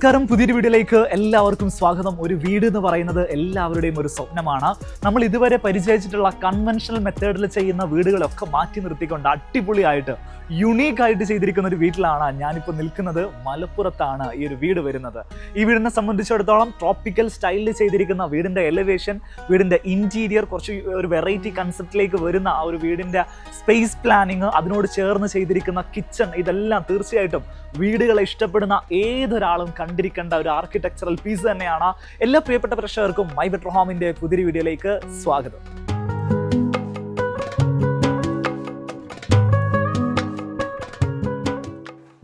നമസ്കാരം. പുതിയൊരു വീഡിയോയിലേക്ക് എല്ലാവർക്കും സ്വാഗതം. ഒരു വീട് എന്ന് പറയുന്നത് എല്ലാവരുടെയും ഒരു സ്വപ്നമാണ്. നമ്മൾ ഇതുവരെ പരിചയിച്ചിട്ടുള്ള കൺവെൻഷണൽ മെത്തേഡിൽ ചെയ്യുന്ന വീടുകളൊക്കെ മാറ്റി നിർത്തിക്കൊണ്ട് അടിപൊളിയായിട്ട് യുണീക്ക് ആയിട്ട് ചെയ്തിരിക്കുന്ന ഒരു വീട്ടിലാണ് ഞാനിപ്പോൾ നിൽക്കുന്നത്. മലപ്പുറത്താണ് ഈ ഒരു വീട് വരുന്നത്. ഈ വീടിനെ സംബന്ധിച്ചിടത്തോളം ട്രോപ്പിക്കൽ സ്റ്റൈലിൽ ചെയ്തിരിക്കുന്ന വീടിന്റെ എലവേഷൻ വീടിന്റെ ഇന്റീരിയർ കുറച്ച് ഒരു വെറൈറ്റി കൺസെപ്റ്റിലേക്ക് വരുന്ന ആ ഒരു വീടിന്റെ സ്പേസ് പ്ലാനിങ് അതിനോട് ചേർന്ന് ചെയ്തിരിക്കുന്ന കിച്ചൺ ഇതെല്ലാം തീർച്ചയായിട്ടും വീടുകളെ ഇഷ്ടപ്പെടുന്ന ഏതൊരാളും കണ്ടിരിക്കേണ്ട ഒരു ആർക്കിടെക്ചറൽ പീസ് തന്നെയാണ്. എല്ലാ പ്രിയപ്പെട്ട പ്രേക്ഷകർക്കും മൈ ബെറ്റർ ഹോമിന്റെ പുതിരി വീഡിയോയിലേക്ക് സ്വാഗതം.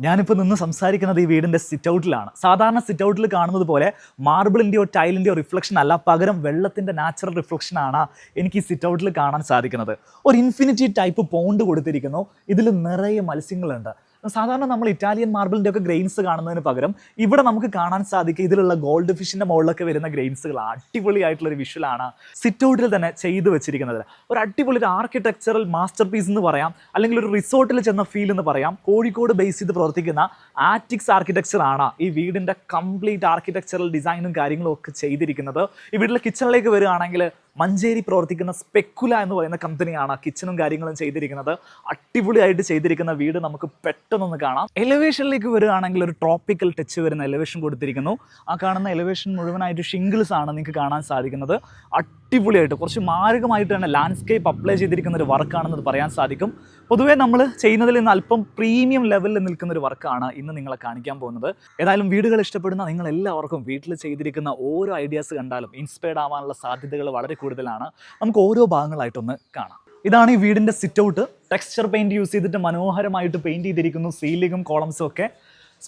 ഞാനിപ്പോൾ നിന്ന് സംസാരിക്കുന്നത് ഈ വീടിന്റെ സിറ്റ് ഔട്ടിലാണ് സാധാരണ സിറ്റ് ഔട്ടിൽ കാണുന്നത് പോലെ മാർബിളിന്റെയോ ടൈലിന്റെയോ റിഫ്ലക്ഷൻ അല്ല പകരം വെള്ളത്തിന്റെ നാച്ചുറൽ റിഫ്ലക്ഷനാണ് എനിക്ക് ഈ സിറ്റ് ഔട്ടിൽ കാണാൻ സാധിക്കുന്നത്. ഒരു ഇൻഫിനിറ്റി ടൈപ്പ് പോണ്ട് കൊടുത്തിരിക്കുന്നു. ഇതിൽ നിറയെ മത്സ്യങ്ങളുണ്ട്. സാധാരണ നമ്മൾ ഇറ്റാലിയൻ മാർബിളിന്റെ ഒക്കെ ഗ്രെയിൻസ് കാണുന്നതിന് പകരം ഇവിടെ നമുക്ക് കാണാൻ സാധിക്കും ഇതിലുള്ള ഗോൾഡ് ഫിഷിന്റെ മുകളിലൊക്കെ വരുന്ന ഗ്രെയിൻസുകൾ അടിപൊളിയായിട്ടുള്ള ഒരു വിഷ്വലാണ് സിറ്റൗട്ടിൽ തന്നെ ചെയ്തു വെച്ചിരിക്കുന്നത്. ഒരു അടിപൊളി ഒരു ആർക്കിടെക്ചറൽ മാസ്റ്റർ പീസ് എന്ന് പറയാം. അല്ലെങ്കിൽ ഒരു റിസോർട്ടിൽ ചെന്ന ഫീൽ എന്ന് പറയാം. കോഴിക്കോട് ബേസ് ചെയ്ത് പ്രവർത്തിക്കുന്ന ആറ്റിക്സ് ആർക്കിടെക്ചർ ആണ് ഈ വീടിന്റെ കംപ്ലീറ്റ് ആർക്കിടെക്ചറൽ ഡിസൈനും കാര്യങ്ങളും ഒക്കെ ചെയ്തിരിക്കുന്നത്. ഈ വീട്ടിലെ കിച്ചണിലേക്ക് വരികയാണെങ്കിൽ മഞ്ചേരി പ്രവർത്തിക്കുന്ന സ്പെക്കുല എന്ന് പറയുന്ന കമ്പനിയാണ് കിച്ചണും കാര്യങ്ങളും ചെയ്തിരിക്കുന്നത്. അടിപൊളിയായിട്ട് ചെയ്തിരിക്കുന്ന വീട് നമുക്ക് പെട്ടെന്നൊന്ന് കാണാം. എലവേഷനിലേക്ക് വരികയാണെങ്കിൽ ഒരു ട്രോപ്പിക്കൽ ടച്ച് വരുന്ന എലവേഷൻ കൊടുത്തിരിക്കുന്നു. ആ കാണുന്ന എലവേഷൻ മുഴുവനായിട്ട് ഷിംഗിൾസ് ആണ് നിങ്ങൾക്ക് കാണാൻ സാധിക്കുന്നത്. അടിപൊളിയായിട്ട് കുറച്ച് മാരകമായിട്ട് തന്നെ ലാൻഡ്സ്കേപ്പ് അപ്ലൈ ചെയ്തിരിക്കുന്ന ഒരു വർക്കാണെന്നത് പറയാൻ സാധിക്കും. പൊതുവേ നമ്മൾ ചെയ്യുന്നതിൽ നിന്ന് അല്പം പ്രീമിയം ലെവലിൽ നിൽക്കുന്ന ഒരു വർക്കാണ് ഇന്ന് നിങ്ങളെ കാണിക്കാൻ പോകുന്നത്. ഏതായാലും വീടുകൾ ഇഷ്ടപ്പെടുന്ന നിങ്ങൾ എല്ലാവർക്കും വീട്ടിൽ ചെയ്തിരിക്കുന്ന ഓരോ ഐഡിയാസ് കണ്ടാലും ഇൻസ്പയർഡ് ആവാനുള്ള സാധ്യതകൾ വളരെ കൂടുതലാണ്. നമുക്ക് ഓരോ ഭാഗങ്ങളായിട്ടൊന്ന് കാണാം. ഇതാണ് ഈ വീടിന്റെ sit out texture paint use ചെയ്തിട്ട് മനോഹരമായിട്ട് പെയിന്റ് ചെയ്തിരിക്കുന്നു. സീലിങ്ങും കോളംസും ഒക്കെ.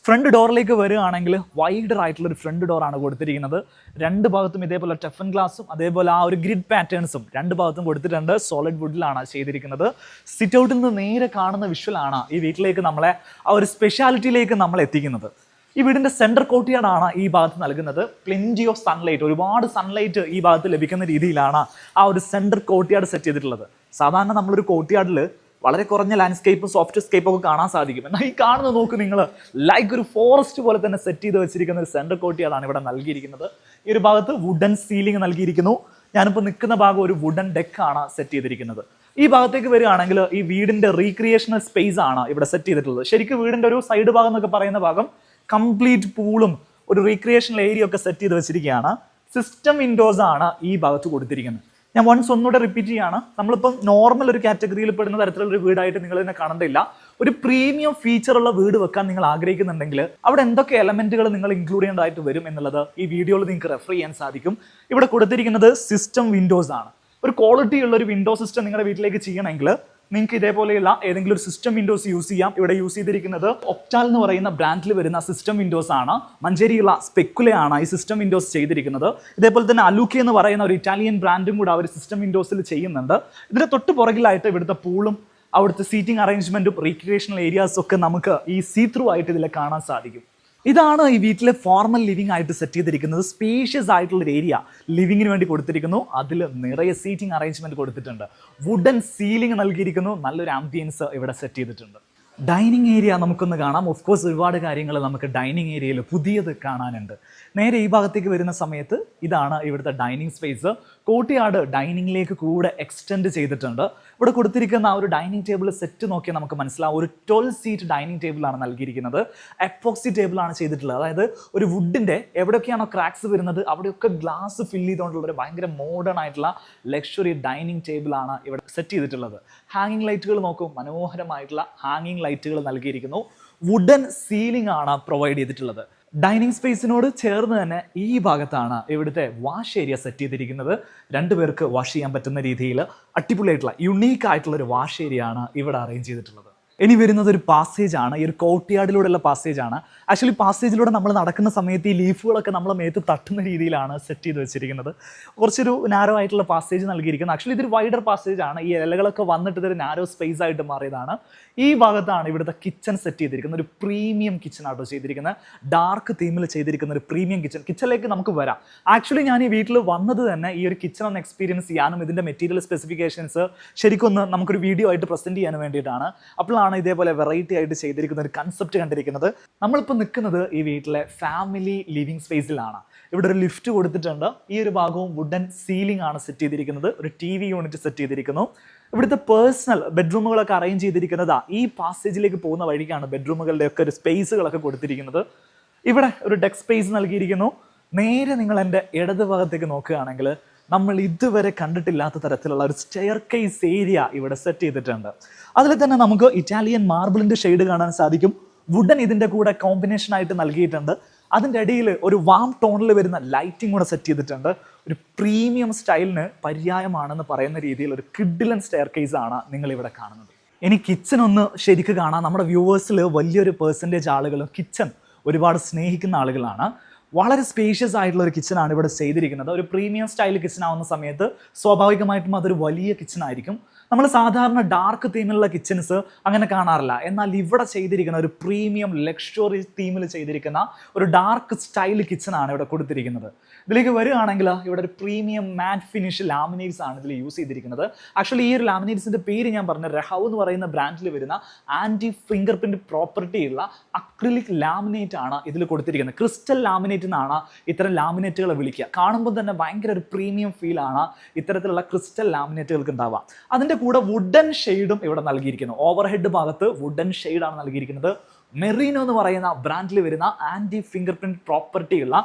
ഫ്രണ്ട് ഡോറിലേക്ക് വരികയാണെങ്കിൽ വൈഡർ ആയിട്ടുള്ള ഒരു ഫ്രണ്ട് ഡോറാണ് കൊടുത്തിരിക്കുന്നത്. രണ്ട് ഭാഗത്തും ഇതേപോലെ ടെഫൻ ഗ്ലാസും അതേപോലെ ആ ഒരു ഗ്രിഡ് പാറ്റേൺസും രണ്ട് ഭാഗത്തും കൊടുത്തിട്ടുണ്ട്. സോളിഡ് വുഡിലാണ് ചെയ്തിരിക്കുന്നത്. സിറ്റ് ഔട്ടിൽ നിന്ന് നേരെ കാണുന്ന വിഷ്വലാണ് ഈ വീട്ടിലേക്ക് നമ്മളെ ആ ഒരു സ്പെഷ്യാലിറ്റിയിലേക്ക് നമ്മൾ എത്തിക്കുന്നത്. ഈ വീടിന്റെ സെന്റർ കോട്ടിയാടാണ് ഈ ഭാഗത്ത് നൽകുന്നത്. പ്ലെന്റി ഓഫ് സൺലൈറ്റ് ഒരുപാട് സൺലൈറ്റ് ഈ ഭാഗത്ത് ലഭിക്കുന്ന രീതിയിലാണ് ആ ഒരു സെന്റർ കോട്ടിയാട് സെറ്റ് ചെയ്തിട്ടുള്ളത്. സാധാരണ നമ്മളൊരു കോട്ടിയാടിൽ വളരെ കുറഞ്ഞ ലാൻഡ്സ്കേപ്പും സോഫ്റ്റ് സ്കേപ്പും ഒക്കെ കാണാൻ സാധിക്കും. എന്നാൽ ഈ കാണുന്ന നോക്ക് നിങ്ങൾ ലൈക്ക് ഒരു ഫോറസ്റ്റ് പോലെ തന്നെ സെറ്റ് ചെയ്ത് വെച്ചിരിക്കുന്ന ഒരു സെന്റർ കോട്ടിയാണ് ഇവിടെ നൽകിയിരിക്കുന്നത്. ഈ ഒരു ഭാഗത്ത് വുഡൻ സീലിംഗ് നൽകിയിരിക്കുന്നു. ഞാനിപ്പോൾ നിൽക്കുന്ന ഭാഗം ഒരു വുഡൻ ഡെക്കാണ് സെറ്റ് ചെയ്തിരിക്കുന്നത്. ഈ ഭാഗത്തേക്ക് വരികയാണെങ്കിൽ ഈ വീടിന്റെ റീക്രിയേഷണൽ സ്പേസ് ആണ് ഇവിടെ സെറ്റ് ചെയ്തിട്ടുള്ളത്. ശരിക്കും വീടിന്റെ ഒരു സൈഡ് ഭാഗം എന്നൊക്കെ പറയുന്ന ഭാഗം കംപ്ലീറ്റ് പൂളും ഒരു റീക്രിയേഷണൽ ഏരിയ ഒക്കെ സെറ്റ് ചെയ്ത് വെച്ചിരിക്കുകയാണ്. സിസ്റ്റം വിൻഡോസ് ആണ് ഈ ഭാഗത്ത് കൊടുത്തിരിക്കുന്നത്. ഞാൻ വൺസ് ഒന്നുകൂടെ റിപ്പീറ്റ് ചെയ്യാണ്. നമ്മളിപ്പം നോർമൽ ഒരു കാറ്റഗറിയിൽ പെടുന്ന തരത്തിലുള്ള ഒരു വീടായിട്ട് നിങ്ങൾ ഇതിനെ കാണണ്ടില്ല ഒരു പ്രീമിയം ഫീച്ചർ ഉള്ള വീട് വെക്കാൻ നിങ്ങൾ ആഗ്രഹിക്കുന്നുണ്ടെങ്കിൽ അവിടെ എന്തൊക്കെ എലമെന്റുകൾ നിങ്ങൾ ഇൻക്ലൂഡ് ചെയ്യേണ്ടതായിട്ട് വരും എന്നുള്ളത് ഈ വീഡിയോയിൽ നിങ്ങൾക്ക് റെഫർ ചെയ്യാൻ സാധിക്കും. ഇവിടെ കൊടുത്തിരിക്കുന്നത് സിസ്റ്റം വിൻഡോസ് ആണ്. ഒരു ക്വാളിറ്റി ഉള്ള ഒരു വിൻഡോ സിസ്റ്റം നിങ്ങളുടെ വീട്ടിലേക്ക് ചെയ്യണമെങ്കിൽ നിങ്ങൾക്ക് ഇതേപോലെയുള്ള ഏതെങ്കിലും ഒരു സിസ്റ്റം വിൻഡോസ് യൂസ് ചെയ്യാം. ഇവിടെ യൂസ് ചെയ്തിരിക്കുന്നത് ഒപ്റ്റാൽ എന്ന് പറയുന്ന ബ്രാൻഡിൽ വരുന്ന സിസ്റ്റം വിൻഡോസ് ആണ്. മഞ്ചേരിയുള്ള സ്പെക്കുലയാണ് ഈ സിസ്റ്റം വിൻഡോസ് ചെയ്തിരിക്കുന്നത്. ഇതേപോലെ തന്നെ അലൂക്കി എന്ന് പറയുന്ന ഒരു ഇറ്റാലിയൻ ബ്രാൻഡും കൂടെ അവർ സിസ്റ്റം വിൻഡോസിൽ ചെയ്യുന്നുണ്ട്. ഇതിന്റെ തൊട്ട് പുറകിലായിട്ട് ഇവിടുത്തെ പൂളും അവിടുത്തെ സീറ്റിംഗ് അറേഞ്ച്മെന്റും റീക്രിയേഷണൽ ഏരിയാസും ഒക്കെ നമുക്ക് ഈ സീ ത്രൂ ആയിട്ട് ഇതിൽ കാണാൻ സാധിക്കും. ഇതാണ് ഈ വീട്ടിലെ ഫോർമൽ ലിവിംഗ് ആയിട്ട് സെറ്റ് ചെയ്തിരിക്കുന്നത്. സ്പേഷ്യസ് ആയിട്ടുള്ള ഒരു ഏരിയ ലിവിങ്ങിന് വേണ്ടി കൊടുത്തിരിക്കുന്നു. അതിൽ നിറയെ സീറ്റിംഗ് അറേഞ്ച്മെന്റ് കൊടുത്തിട്ടുണ്ട്. വുഡൻ സീലിംഗ് നൽകിയിരിക്കുന്നു. നല്ലൊരു ആംബിയൻസ് ഇവിടെ സെറ്റ് ചെയ്തിട്ടുണ്ട്. ഡൈനിങ് ഏരിയ നമുക്കൊന്ന് കാണാം. ഓഫ് കോഴ്സ് ഒരുപാട് കാര്യങ്ങൾ നമുക്ക് ഡൈനിങ് ഏരിയയിൽ പുതിയത് കാണാനുണ്ട്. നേരെ ഈ ഭാഗത്തേക്ക് വരുന്ന സമയത്ത് ഇതാണ് ഇവിടുത്തെ ഡൈനിങ് സ്പേസ് കോട്ടിയാട് ഡൈനിങ്ങിലേക്ക് കൂടെ എക്സ്റ്റെൻഡ് ചെയ്തിട്ടുണ്ട്. ഇവിടെ കൊടുത്തിരിക്കുന്ന ആ ഒരു ഡൈനിങ് ടേബിൾ സെറ്റ് നോക്കിയാൽ നമുക്ക് മനസ്സിലാവും. ഒരു ട്വൽവ് സീറ്റ് ഡൈനിങ് ടേബിളാണ് നൽകിയിരിക്കുന്നത്. എപ്പോക്സി ടേബിളാണ് ചെയ്തിട്ടുള്ളത്. അതായത് ഒരു വുഡിന്റെ എവിടെയൊക്കെയാണോ ക്രാക്സ് വരുന്നത് അവിടെയൊക്കെ ഗ്ലാസ് ഫില്ല് ചെയ്തുകൊണ്ടുള്ള ഒരു ഭയങ്കര മോഡേൺ ആയിട്ടുള്ള ലക്ഷറി ഡൈനിങ് ടേബിളാണ് ഇവിടെ സെറ്റ് ചെയ്തിട്ടുള്ളത്. ഹാങ്ങിങ് ലൈറ്റുകൾ നോക്കും. മനോഹരമായിട്ടുള്ള ഹാങ്ങിങ് ലൈറ്റുകൾ നൽകിയിരിക്കുന്നു. വുഡൻ സീലിംഗ് ആണ് പ്രൊവൈഡ് ചെയ്തിട്ടുള്ളത്. ഡൈനിങ് സ്പേസിനോട് ചേർന്ന് തന്നെ ഈ ഭാഗത്താണ് ഇവിടുത്തെ വാഷ് ഏരിയ സെറ്റ് ചെയ്തിരിക്കുന്നത്. രണ്ടുപേർക്ക് വാഷ് ചെയ്യാൻ പറ്റുന്ന രീതിയിൽ അടിപൊളിയായിട്ടുള്ള യുണീക്ക് ആയിട്ടുള്ള ഒരു വാഷ് ഏരിയ ആണ് ഇവിടെ അറേഞ്ച് ചെയ്തിട്ടുള്ളത്. ഇനി വരുന്നത് ഒരു പാസേജ് ആണ്. ഈ ഒരു കോട്ടിയാടിലൂടെയുള്ള പാസേജ് ആണ്. ആക്ച്വലി പാസേജിലൂടെ നമ്മൾ നടക്കുന്ന സമയത്ത് ഈ ലീഫുകളൊക്കെ നമ്മളെ മേത്ത് തട്ടുന്ന രീതിയിലാണ് സെറ്റ് ചെയ്ത് വെച്ചിരിക്കുന്നത്. കുറച്ചൊരു നാരോ ആയിട്ടുള്ള പാസേജ് നൽകിയിരിക്കുന്നത് ആക്ച്വലി ഇതൊരു വൈഡർ പാസേജ് ആണ്. ഈ ഇലകളൊക്കെ വന്നിട്ട് ഇതൊരു നാരോ സ്പേസ് ആയിട്ട് മാറിയതാണ്. ഈ ഭാഗത്താണ് ഇവിടുത്തെ കിച്ചൺ സെറ്റ് ചെയ്തിരിക്കുന്നത്. ഒരു പ്രീമിയം കിച്ചൺ ആട്ടോ ചെയ്തിരിക്കുന്നത്. ഡാർക്ക് തീമിൽ ചെയ്തിരിക്കുന്ന ഒരു പ്രീമിയം കിച്ചൺ കിച്ചണിലേക്ക് നമുക്ക് വരാം. ആക്ച്വലി ഞാൻ ഈ വീട്ടിൽ വന്നത് തന്നെ ഈ ഒരു കിച്ചൺ ഒന്ന് എക്സ്പീരിയൻസ് ചെയ്യാനും ഇതിന്റെ മെറ്റീരിയൽ സ്പെസിഫിക്കേഷൻസ് ശരിക്കും ഒന്ന് നമുക്കൊരു വീഡിയോ ആയിട്ട് പ്രസന്റ് ചെയ്യാൻ വേണ്ടിയിട്ടാണ്. അപ്പോഴാണ് ആണ് ഇതേപോലെ വെറൈറ്റി ആയിട്ട് ചെയ്തിരിക്കുന്ന ഒരു കൺസെപ്റ്റ് കണ്ടിരിക്കുന്നത്. നമ്മളിപ്പോൾ നിൽക്കുന്നത് ഈ വീട്ടിലെ ഫാമിലി ലിവിങ് സ്പേസിലാണ് ഇവിടെ ഒരു ലിഫ്റ്റ് കൊടുത്തിട്ടുണ്ട്. ഈ ഒരു ഭാഗവും വുഡൻ സീലിംഗ് ആണ് സെറ്റ് ചെയ്തിരിക്കുന്നത്. ഒരു ടി വി യൂണിറ്റ് സെറ്റ് ചെയ്തിരിക്കുന്നു. ഇവിടുത്തെ പേഴ്സണൽ ബെഡ്റൂമുകളൊക്കെ അറേഞ്ച് ചെയ്തിരിക്കുന്നതാ. ഈ പാസേജിലേക്ക് പോകുന്ന വഴിക്കാണ് ബെഡ്റൂമുകളുടെ ഒക്കെ ഒരു സ്പേസുകളൊക്കെ കൊടുത്തിരിക്കുന്നത്. ഇവിടെ ഒരു ഡെസ്ക് സ്പേസ് നൽകിയിരിക്കുന്നു. നേരെ നിങ്ങൾ എന്റെ ഇടത് ഭാഗത്തേക്ക് നോക്കുകയാണെങ്കിൽ നമ്മൾ ഇതുവരെ കണ്ടിട്ടില്ലാത്ത തരത്തിലുള്ള ഒരു സ്റ്റെയർ കേസ് ഏരിയ ഇവിടെ സെറ്റ് ചെയ്തിട്ടുണ്ട്. അതിൽ തന്നെ നമുക്ക് ഇറ്റാലിയൻ മാർബിളിന്റെ ഷെയ്ഡ് കാണാൻ സാധിക്കും. വുഡൻ ഇതിന്റെ കൂടെ കോമ്പിനേഷൻ ആയിട്ട് നൽകിയിട്ടുണ്ട്. അതിന്റെ ഇടയിൽ ഒരു വാം ടോണിൽ വരുന്ന ലൈറ്റിംഗ് കൂടെ സെറ്റ് ചെയ്തിട്ടുണ്ട്. ഒരു പ്രീമിയം സ്റ്റൈലിന് പര്യായമാണെന്ന് പറയുന്ന രീതിയിൽ ഒരു കിഡിലൻ സ്റ്റെയർ കേസ് ആണ് നിങ്ങൾ ഇവിടെ കാണുന്നത്. ഇനി കിച്ചൺ ഒന്ന് ശരിക്ക് കാണാം. നമ്മുടെ വ്യൂവേഴ്സിൽ വലിയൊരു പേഴ്സന്റേജ് ആളുകളും കിച്ചൺ ഒരുപാട് സ്നേഹിക്കുന്ന ആളുകളാണ്. വളരെ സ്പേഷ്യസ് ആയിട്ടുള്ള ഒരു കിച്ചണാണ് ഇവിടെ ചെയ്തിരിക്കുന്നത്. ഒരു പ്രീമിയം സ്റ്റൈൽ കിച്ചൺ ആവുന്ന സമയത്ത് സ്വാഭാവികമായിട്ടും അതൊരു വലിയ കിച്ചൺ ആയിരിക്കും. നമ്മൾ സാധാരണ ഡാർക്ക് തീമിലുള്ള കിച്ചൺസ് അങ്ങനെ കാണാറില്ല. എന്നാൽ ഇവിടെ ചെയ്തിരിക്കുന്ന ഒരു പ്രീമിയം ലക്ഷറി തീമിൽ ചെയ്തിരിക്കുന്ന ഒരു ഡാർക്ക് സ്റ്റൈൽ കിച്ചണാണ് ഇവിടെ കൊടുത്തിരിക്കുന്നത്. ഇതിലേക്ക് വരികയാണെങ്കിൽ ഇവിടെ ഒരു പ്രീമിയം മാറ്റ് ഫിനിഷ് ലാമിനേറ്റ്സ് ആണ് ഇതിൽ യൂസ് ചെയ്തിരിക്കുന്നത്. ആക്ച്വലി ഈ ഒരു ലാമിനേറ്റ്സിന്റെ പേര് ഞാൻ പറഞ്ഞ റഹവ് എന്ന് പറയുന്ന ബ്രാൻഡിൽ വരുന്ന ആന്റി ഫിംഗർ പ്രിന്റ് പ്രോപ്പർട്ടി ഉള്ള അക്രിലിക് ലാമിനേറ്റ് ആണ് ഇതിൽ കൊടുത്തിരിക്കുന്നത്. ക്രിസ്റ്റൽ ലാമിനേറ്റ് എന്നാണ് ഇത്തരം ലാമിനേറ്റുകളെ വിളിക്കുക. കാണുമ്പോൾ തന്നെ ഭയങ്കര ഒരു പ്രീമിയം ഫീൽ ആണ് ഇത്തരത്തിലുള്ള ക്രിസ്റ്റൽ ലാമിനേറ്റുകൾക്ക് ഉണ്ടാവുക. അതിന്റെ കൂടെ വുഡൻ ഷെയ്ഡും ഇവിടെ നൽകിയിരിക്കുന്നു. ഓവർ ഹെഡ് ഭാഗത്ത് വുഡൻ ഷെയ്ഡാണ് നൽകിയിരിക്കുന്നത്. മെറീനോ എന്ന് പറയുന്ന ബ്രാൻഡിൽ വരുന്ന ആന്റി ഫിംഗർ പ്രിന്റ് പ്രോപ്പർട്ടി ഉള്ള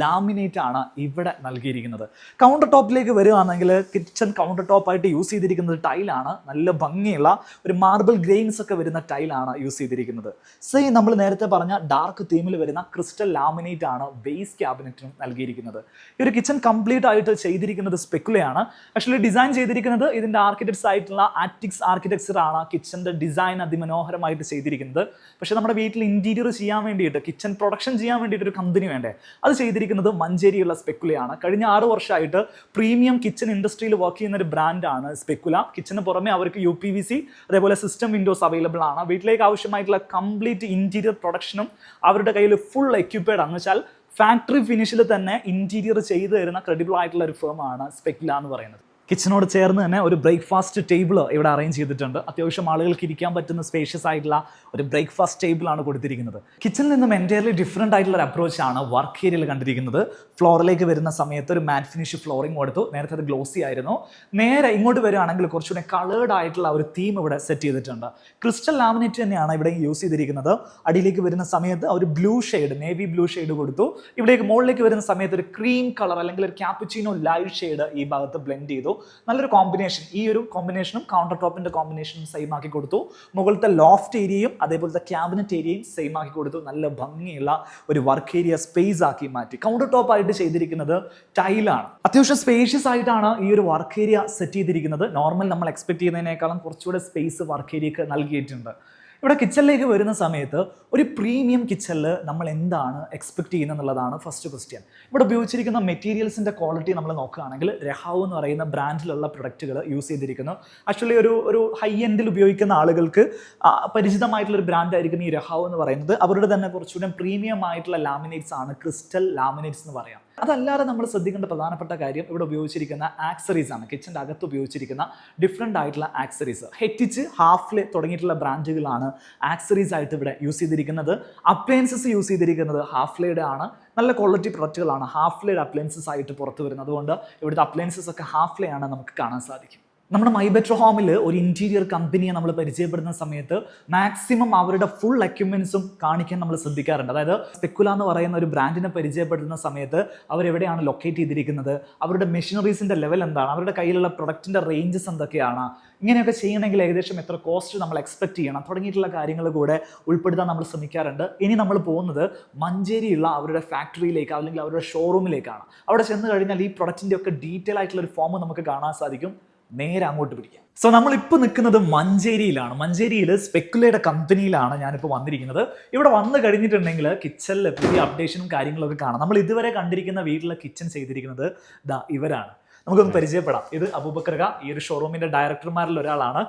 ലാമിനേറ്റ് ആണ് ഇവിടെ നൽകിയിരിക്കുന്നത്. കൗണ്ടർ ടോപ്പിലേക്ക് വരികയാണെങ്കിൽ കിച്ചൺ കൗണ്ടർ ടോപ്പായിട്ട് യൂസ് ചെയ്തിരിക്കുന്നത് ടൈലാണ് നല്ല ഭംഗിയുള്ള ഒരു മാർബിൾ ഗ്രെയിൻസ് ഒക്കെ വരുന്ന ടൈലാണ് യൂസ് ചെയ്തിരിക്കുന്നത്. സെയിം നമ്മൾ നേരത്തെ പറഞ്ഞ ഡാർക്ക് തീമിൽ വരുന്ന ക്രിസ്റ്റൽ ലാമിനേറ്റ് ആണ് ബേസ് ക്യാബിനറ്റിനും നൽകിയിരിക്കുന്നത്. ഈ ഒരു കിച്ചൺ കംപ്ലീറ്റ് ആയിട്ട് ചെയ്തിരിക്കുന്നത് സ്പെക്കുലയാണ് ആക്ച്വലി ഡിസൈൻ ചെയ്തിരിക്കുന്നത് ഇതിന്റെ ആർക്കിടെക്ട്സ് ആയിട്ടുള്ള ആറ്റിക്സ് ആർക്കിടെക്ചർ ആണ് കിച്ചന്റെ ഡിസൈൻ അതിമനോഹരമായിട്ട് ചെയ്തിരിക്കുന്നത്. പക്ഷേ വീട്ടിൽ ഇന്റീരിയർ ചെയ്യാൻ വേണ്ടിയിട്ട് കിച്ചൺ പ്രൊഡക്ഷൻ ചെയ്യാൻ വേണ്ടിയിട്ട് ഒരു കമ്പനി വേണ്ടേ? അത് ചെയ്തിരിക്കുന്നത് മഞ്ചേരിയുള്ള സ്പെക്കുലയാണ് കഴിഞ്ഞ ആറ് വർഷമായിട്ട് പ്രീമിയം കിച്ചൺ ഇൻഡസ്ട്രിയിൽ വർക്ക് ചെയ്യുന്ന ഒരു ബ്രാൻഡാണ് സ്പെക്കുല കിച്ചന് പുറമെ അവർക്ക് യു പി വി സി അതേപോലെ സിസ്റ്റം വിൻഡോസ് അവൈലബിൾ ആണ്. വീട്ടിലേക്ക് ആവശ്യമായിട്ടുള്ള കംപ്ലീറ്റ് ഇന്റീരിയർ പ്രൊഡക്ഷനും അവരുടെ കയ്യിൽ ഫുൾ എക്യുപ്പേഡ് ആണ്. വെച്ചാൽ ഫാക്ടറി ഫിനിഷിൽ തന്നെ ഇന്റീരിയർ ചെയ്തു തരുന്ന ക്രെഡിബിൾ ആയിട്ടുള്ള ഒരു ഫേമാണ് സ്പെക്കുല എന്ന് പറയുന്നത്. കിച്ചനോട് ചേർന്ന് തന്നെ ഒരു ബ്രേക്ക്ഫാസ്റ്റ് ടേബിൾ ഇവിടെ അറേഞ്ച് ചെയ്തിട്ടുണ്ട്. അത്യാവശ്യം ആളുകൾക്ക് ഇരിക്കാൻ പറ്റുന്ന സ്പേഷ്യസ് ആയിട്ടുള്ള ഒരു ബ്രേക്ക്ഫാസ്റ്റ് ടേബിളാണ് കൊടുത്തിരിക്കുന്നത്. കിച്ചണിൽ നിന്നും എന്റയർലി ഡിഫറെന്റ് ആയിട്ടുള്ള ഒരു അപ്രോച്ചാണ് വർക്ക് ഏരിയയിൽ കണ്ടിരിക്കുന്നത്. ഫ്ലോറിലേക്ക് വരുന്ന സമയത്ത് ഒരു മാറ്റ് ഫിനിഷ് ഫ്ലോറിംഗ് കൊടുത്തു. നേരത്തെ അത് ഗ്ലോസി ആയിരുന്നു. നേരെ ഇങ്ങോട്ട് വരികയാണെങ്കിൽ കുറച്ചുകൂടെ കളേർഡ് ആയിട്ടുള്ള ഒരു തീം ഇവിടെ സെറ്റ് ചെയ്തിട്ടുണ്ട്. ക്രിസ്റ്റൽ ലാമിനേറ്റ് തന്നെയാണ് ഇവിടെ യൂസ് ചെയ്തിരിക്കുന്നത്. അടിയിലേക്ക് വരുന്ന സമയത്ത് ഒരു blue shade navy blue shade കൊടുത്തു. ഇവിടേക്ക് മുകളിലേക്ക് വരുന്ന സമയത്ത് ഒരു ക്രീം കളർ അല്ലെങ്കിൽ ഒരു ക്യാപ്പുച്ചീനോ ലൈറ്റ് ഷെയ്ഡ് ഈ ഭാഗത്ത് ബ്ലെൻഡ് ചെയ്തു. നല്ലൊരു കോമ്പിനേഷൻ ഈ ഒരു കോമ്പിനേഷനും കൗണ്ടർ ടോപ്പിന്റെ കോമ്പിനേഷനും സെയിം ആക്കി കൊടുത്തു. മുകളിലത്തെ ലോഫ്റ്റ് ഏരിയയും അതേപോലത്തെ ക്യാബിനറ്റ് ഏരിയയും സെയിം ആക്കി കൊടുത്തു. നല്ല ഭംഗിയുള്ള ഒരു വർക്ക് ഏരിയ സ്പേസ് ആക്കി മാറ്റി. കൗണ്ടർ ടോപ്പ് ആയിട്ട് ചെയ്തിരിക്കുന്നത് ടൈലാണ് അത്യാവശ്യം സ്പേഷ്യസ് ആയിട്ടാണ് ഈ ഒരു വർക്ക് ഏരിയ സെറ്റ് ചെയ്തിരിക്കുന്നത്. നോർമൽ നമ്മൾ എക്സ്പെക്ട് ചെയ്യുന്നതിനേക്കാളും കുറച്ചുകൂടെ സ്പേസ് വർക്ക് ഏരിയക്ക് നൽകിയിട്ടുണ്ട്. ഇവിടെ കിച്ചണിലേക്ക് വരുന്ന സമയത്ത് ഒരു പ്രീമിയം കിച്ചണിൽ നമ്മൾ എന്താണ് എക്സ്പെക്ട് ചെയ്യുന്നത് എന്നുള്ളതാണ് ഫസ്റ്റ് ക്വസ്റ്റ്യൻ ഇവിടെ ഉപയോഗിച്ചിരിക്കുന്ന മെറ്റീരിയൽസിന്റെ ക്വാളിറ്റി നമ്മൾ നോക്കുകയാണെങ്കിൽ രഹാവ് എന്ന് പറയുന്ന ബ്രാൻഡിലുള്ള പ്രൊഡക്റ്റുകൾ യൂസ് ചെയ്തിരിക്കുന്നു. ആക്ച്വലി ഒരു ഒരു ഹൈ എൻഡിൽ ഉപയോഗിക്കുന്ന ആളുകൾക്ക് പരിചിതമായിട്ടുള്ളൊരു പരിചിതമായിട്ടുള്ള ഒരു ബ്രാൻഡ് ആയിരിക്കും ഈ രഹാവ് എന്ന് പറയുന്നത് അവരുടെ തന്നെ കുറച്ചുകൂടെ പ്രീമിയം ആയിട്ടുള്ള ലാമിനേറ്റ്സ് ആണ് ക്രിസ്റ്റൽ ലാമിനേറ്റ്സ് എന്ന് പറയാം. അതല്ലാതെ നമ്മൾ ശ്രദ്ധിക്കേണ്ട പ്രധാനപ്പെട്ട കാര്യം ഇവിടെ ഉപയോഗിച്ചിരിക്കുന്ന ആക്സറീസ് ആണ്. കിച്ചന്റെ അകത്ത് ഉപയോഗിച്ചിരിക്കുന്ന ഡിഫറെന്റ് ആയിട്ടുള്ള ആക്സറീസ് ഹെറ്റിച്ച് ഹാഫിൽ തുടങ്ങിയിട്ടുള്ള ബ്രാൻഡുകളാണ് ആക്സറീസ് ആയിട്ട് ഇവിടെ യൂസ് ചെയ്തിരിക്കുന്നത്. അപ്ലയൻസസ് യൂസ് ചെയ്തിരിക്കുന്നത് ഹാഫ്ലയുടെ ആണ്. നല്ല ക്വാളിറ്റി പ്രൊഡക്റ്റുകളാണ് ഹാഫ്ലയുടെ അപ്ലയൻസസ് ആയിട്ട് പുറത്തു വരുന്നത് അതുകൊണ്ട് ഇവിടുത്തെ അപ്ലയൻസസ് ഒക്കെ ഹാഫ്ലേ ആണ് നമുക്ക് കാണാൻ സാധിക്കും. നമ്മുടെ മൈ ബെറ്റർ ഹോമിൽ ഒരു ഇന്റീരിയർ കമ്പനിയെ നമ്മൾ പരിചയപ്പെടുന്ന സമയത്ത് മാക്സിമം അവരുടെ ഫുൾ എക്യുപ്മെൻസും കാണിക്കാൻ നമ്മൾ ശ്രദ്ധിക്കാറുണ്ട്. അതായത് സ്പെക്കുല എന്ന് പറയുന്ന ഒരു ബ്രാൻഡിനെ പരിചയപ്പെടുന്ന സമയത്ത് അവരെവിടെയാണ് ലൊക്കേറ്റ് ചെയ്തിരിക്കുന്നത്? അവരുടെ മെഷീനറീസിന്റെ ലെവൽ എന്താണ്? അവരുടെ കയ്യിലുള്ള പ്രൊഡക്റ്റിന്റെ റേഞ്ചസ് എന്തൊക്കെയാണ്? ഇങ്ങനെയൊക്കെ ചെയ്യണമെങ്കിൽ ഏകദേശം എത്ര കോസ്റ്റ് നമ്മൾ എക്സ്പെക്ട് ചെയ്യണം? തുടങ്ങിയിട്ടുള്ള കാര്യങ്ങൾ കൂടെ ഉൾപ്പെടുത്താൻ നമ്മൾ ശ്രമിക്കാറുണ്ട്. ഇനി നമ്മൾ പോകുന്നത് മഞ്ചേരിയുള്ള അവരുടെ ഫാക്ടറിയിലേക്ക് അല്ലെങ്കിൽ അവരുടെ ഷോറൂമിലേക്കാണ് അവിടെ ചെന്ന് കഴിഞ്ഞാൽ ഈ പ്രൊഡക്റ്റിന്റെ ഒക്കെ ഡീറ്റെയിൽ ആയിട്ടുള്ള ഒരു ഫോം നമുക്ക് കാണാൻ സാധിക്കും. നേരെ അങ്ങോട്ട് പിടിക്കാം. സോ നമ്മൾ ഇപ്പോൾ നിൽക്കുന്നത് മഞ്ചേരിയിലാണ്. മഞ്ചേരിയിൽ സ്പെക്കുലയുടെ കമ്പനിയിലാണ് ഞാനിപ്പോൾ വന്നിരിക്കുന്നത്. ഇവിടെ വന്നു കഴിഞ്ഞിട്ടുണ്ടെങ്കിൽ കിച്ചണിൽ പുതിയ അപ്ഡേഷനും കാര്യങ്ങളൊക്കെ കാണാം. നമ്മൾ ഇതുവരെ കണ്ടിരിക്കുന്ന വീട്ടിലെ കിച്ചൺ ചെയ്തിരിക്കുന്നത് ദാ ഇവരാണ്. നമുക്കൊന്ന് പരിചയപ്പെടാം. ഇത് അബൂബക്കർക ഈ ഒരു ഷോറൂമിന്റെ ഡയറക്ടർമാരിൽ ഒരാളാണ്.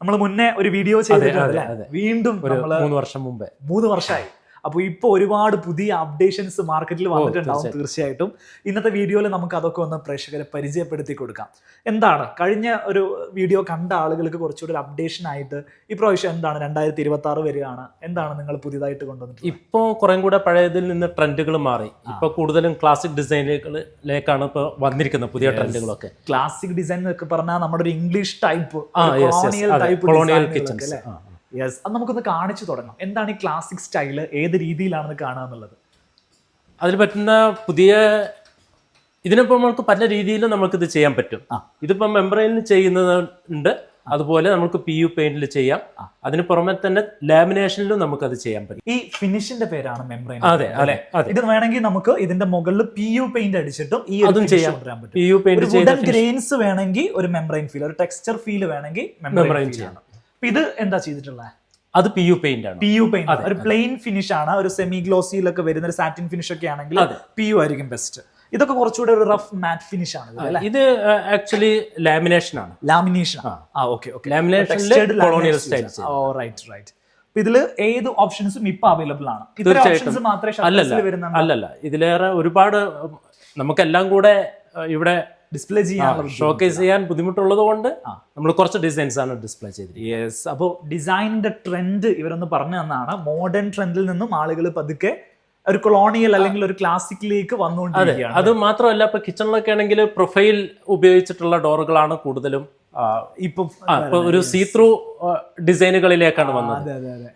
നമ്മൾ മുന്നേ ഒരു വീഡിയോ ചെയ്തിട്ടുണ്ട്? വീണ്ടും മൂന്ന് വർഷം മുമ്പേ. മൂന്ന് വർഷമായി അപ്പോൾ ഇപ്പോൾ ഒരുപാട് പുതിയ അപ്ഡേഷൻസ് മാർക്കറ്റിൽ വന്നിട്ടുണ്ടാവും തീർച്ചയായിട്ടും. ഇന്നത്തെ വീഡിയോയിൽ നമുക്ക് അതൊക്കെ ഒന്ന് പ്രേക്ഷകരെ പരിചയപ്പെടുത്തി കൊടുക്കാം. എന്താണ്? കഴിഞ്ഞ ഒരു വീഡിയോ കണ്ട ആളുകൾക്ക് കുറച്ചുകൂടി ഒരു അപ്ഡേഷൻ ആയിട്ട് ഇപ്രാവശ്യം എന്താണ്? രണ്ടായിരത്തി ഇരുപത്തി ആറ് വരികയാണ് എന്താണ് നിങ്ങൾ പുതിയതായിട്ട് കൊണ്ടുവന്നത് ഇപ്പോൾ കുറേ കൂടെ പഴയതിൽ നിന്ന് ട്രെൻഡുകൾ മാറി. ഇപ്പൊ കൂടുതലും ക്ലാസിക് ഡിസൈനുകളിലേക്കാണ് ഇപ്പൊ വന്നിരിക്കുന്നത് പുതിയ ട്രെൻഡുകളൊക്കെ ക്ലാസിക് ഡിസൈൻ എന്നൊക്കെ പറഞ്ഞാൽ നമ്മുടെ ഒരു English type colonial type colonial kitchens yes അത് നമുക്കൊന്ന് കാണിച്ചു തുടങ്ങാം. എന്താണ് ഈ ക്ലാസിക് സ്റ്റൈൽ ഏത് രീതിയിലാണെന്ന് കാണുക എന്നുള്ളത്. അതിൽ പറ്റുന്ന പുതിയ ഇതിനിപ്പോൾ നമുക്ക് പല രീതിയിലും നമുക്കിത് ഇത് ചെയ്യാൻ പറ്റും. ആ. ഇതിപ്പോൾ മെമ്പറൈനിൽ ചെയ്യുന്നുണ്ട് അതുപോലെ നമുക്ക് പി യു പെയിന്റിൽ ചെയ്യാം. അതിന് പുറമെ തന്നെ ലാമിനേഷനിലും നമുക്ക് അത് ചെയ്യാൻ പറ്റും. ഈ ഫിനിഷിന്റെ പേരാണ് മെമ്പറൈൻ അതെ അതെ അതെ. ഇത് വേണമെങ്കിൽ നമുക്ക് ഇതിന്റെ മുകളിൽ പി യു പെയിന്റ് അടിച്ചിട്ടും ഈ അതും ചെയ്യാൻ പറ്റും. പി യു പെയിന്റ് ഗ്രെയിൻസ് വേണമെങ്കിൽ ഒരു മെമ്പറൈൻ ഫീൽ ഒരു ടെക്സ്ചർ ഫീൽ വേണമെങ്കിൽ മെമ്പറൈൻ ചെയ്യണം. അപ്പൊ ഇത് എന്താ ചെയ്തിട്ടുള്ളത് അത് പി യു പെയിന്റ് ആണ്. പി യു പെയിന്റ് ഒരു പ്ലെയിൻ ഫിനിഷ് ആണ്. ഒരു സെമി ഗ്ലോസിയിലൊക്കെ വരുന്ന ഒരു സാറ്റിൻ ഫിനിഷ് ഒക്കെ ആണെങ്കിൽ പി യു ആയിരിക്കും ബെസ്റ്റ് ഇതൊക്കെ കുറച്ചുകൂടെ ഒരു റഫ് മാറ്റ് ഫിനിഷ് ആണ് ഇത് ആക്ച്വലി ലാമിനേഷൻ ആണ്. ലാമിനേഷൻ ആ. ഓക്കെ ഓക്കെ ലാമിനേഷനിൽ കൊളോണിയൽ റൈറ്റ് റൈറ്റ് ഇതിൽ ഏത് ഓപ്ഷൻസും ഇപ്പൊ അവൈലബിൾ ആണ്. ഷട്ടേഴ്സിൽ വരുന്നുള്ളൂ. അല്ലല്ല. ഇതിലേറെ ഒരുപാട് നമുക്കെല്ലാം കൂടെ ഇവിടെ ഡിസ്പ്ലേ ചെയ്യാനുള്ള ഷോക്കേസ് ചെയ്യാൻ ബുദ്ധിമുട്ടുള്ളത് കൊണ്ട് നമ്മൾ കുറച്ച് ഡിസൈൻസ് ആണ് ഡിസ്പ്ലേ ചെയ്തിരിക്കുന്നത്. യെസ് അപ്പോൾ ഡിസൈനിന്റെ ട്രെൻഡ് ഇവരൊന്ന് പറഞ്ഞു തന്നാണ്. മോഡേൺ ട്രെൻഡിൽ നിന്നും ആളുകൾ പതുക്കെ ഒരു കൊളോണിയൽ അല്ലെങ്കിൽ ഒരു ക്ലാസിക്കിലേക്ക് വന്നുകൊണ്ടിരിക്കുകയാണ്. അത്. മാത്രമല്ല ഇപ്പൊ കിച്ചണിലൊക്കെ ആണെങ്കിൽ പ്രൊഫൈൽ ഉപയോഗിച്ചിട്ടുള്ള ഡോറുകളാണ് കൂടുതലും ഇപ്പൊ ഒരു സീത്രൂ ഡിസൈനുകളിലേക്കാണ് വന്നത്.